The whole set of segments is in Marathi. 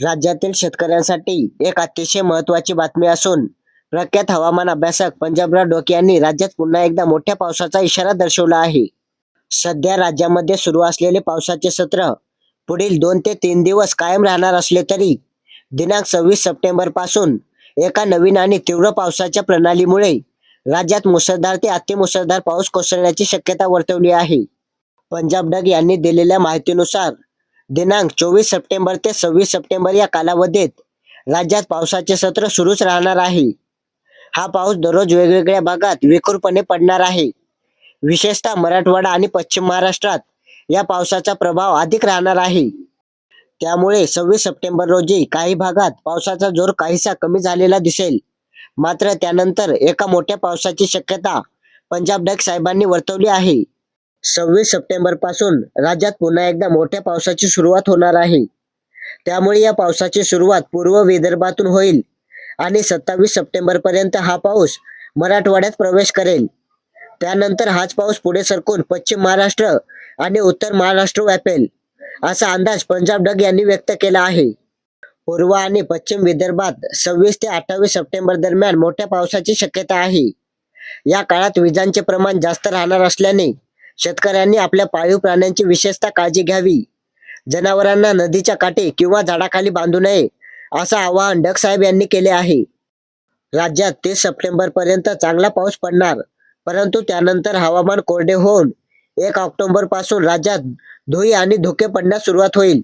राज्यातील शेतकऱ्यांसाठी एक अतिशय महत्त्वाची बातमी असून प्रख्यात हवामान अभ्यासक पंजाबराव डोके यांनी राज्यात पुन्हा एकदा मोठ्या पावसाचा इशारा दर्शवला आहे. सध्या राज्यामध्ये सुरू असलेले पावसाचे सत्र पुढील दोन ते तीन दिवस कायम राहणार असले तरी दिनांक सव्वीस सप्टेंबरपासून एका नवीन आणि तीव्र पावसाच्या प्रणालीमुळे राज्यात मुसळधार ते अतिमुसळधार पाऊस कोसळण्याची शक्यता वर्तवली आहे. पंजाब डग यांनी दिलेल्या माहितीनुसार दिनांक चोवीस सप्टेंबर ते सव्वीस सप्टेंबर या कालावधीत राज्यात पावसाचे सत्र सुरूच राहणार आहे. हा पाऊस दररोज वेगवेगळ्या भागात विखुरपणे पडणार आहे. विशेषतः मराठवाडा आणि पश्चिम महाराष्ट्रात या पावसाचा प्रभाव अधिक राहणार आहे. त्यामुळे सव्वीस सप्टेंबर रोजी काही भागात पावसाचा जोर काहीसा कमी झालेला दिसेल. मात्र त्यानंतर एका मोठ्या पावसाची शक्यता पंजाब डक साहेबांनी वर्तवली आहे. सव्वीस सप्टेंबरपासून राज्यात पुन्हा एकदा मोठ्या पावसाची सुरुवात होणार आहे. त्यामुळे या पावसाची सुरुवात पूर्व विदर्भातून होईल आणि सत्तावीस सप्टेंबर पर्यंत हा पाऊस मराठवाड्यात प्रवेश करेल. त्यानंतर हाच पाऊस पुढे सरकून पश्चिम महाराष्ट्र आणि उत्तर महाराष्ट्र व्यापेल असा अंदाज पंजाब डग यांनी व्यक्त केला आहे. पूर्व आणि पश्चिम विदर्भात सव्वीस ते अठ्ठावीस सप्टेंबर दरम्यान मोठ्या पावसाची शक्यता आहे. या काळात विजांचे प्रमाण जास्त राहणार असल्याने शेतकऱ्यांनी आपल्या पाळीव प्राण्यांची विशेषतः काळजी घ्यावी. जनावरांना नदीच्या काठी किंवा झाडाखाली बांधू नये असं आवाहन डग साहेब यांनी केले आहे. राज्यात तीस सप्टेंबर पर्यंत चांगला पाऊस पडणार परंतु त्यानंतर हवामान कोरडे होऊन एक ऑक्टोबरपासून राज्यात धुई आणि धुके पडण्यास सुरुवात होईल.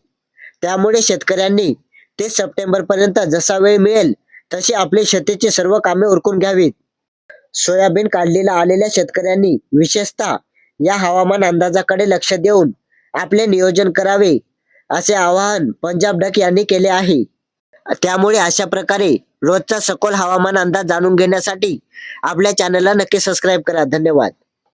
त्यामुळे शेतकऱ्यांनी तीस सप्टेंबर पर्यंत जसा वेळ मिळेल तशी आपली शेतीची सर्व कामे उरकून घ्यावीत. सोयाबीन काढलेला आलेल्या शेतकऱ्यांनी विशेषतः या हवामान अंदाजाकडे लक्ष देऊन आपले नियोजन करावे असे आवाहन पंजाब डक यांनी केले आहे. त्यामुळे अशा प्रकारे रोजचा सखोल हवामान अंदाज जाणून घेण्यासाठी आपल्या चॅनलला नक्की सबस्क्राईब करा. धन्यवाद.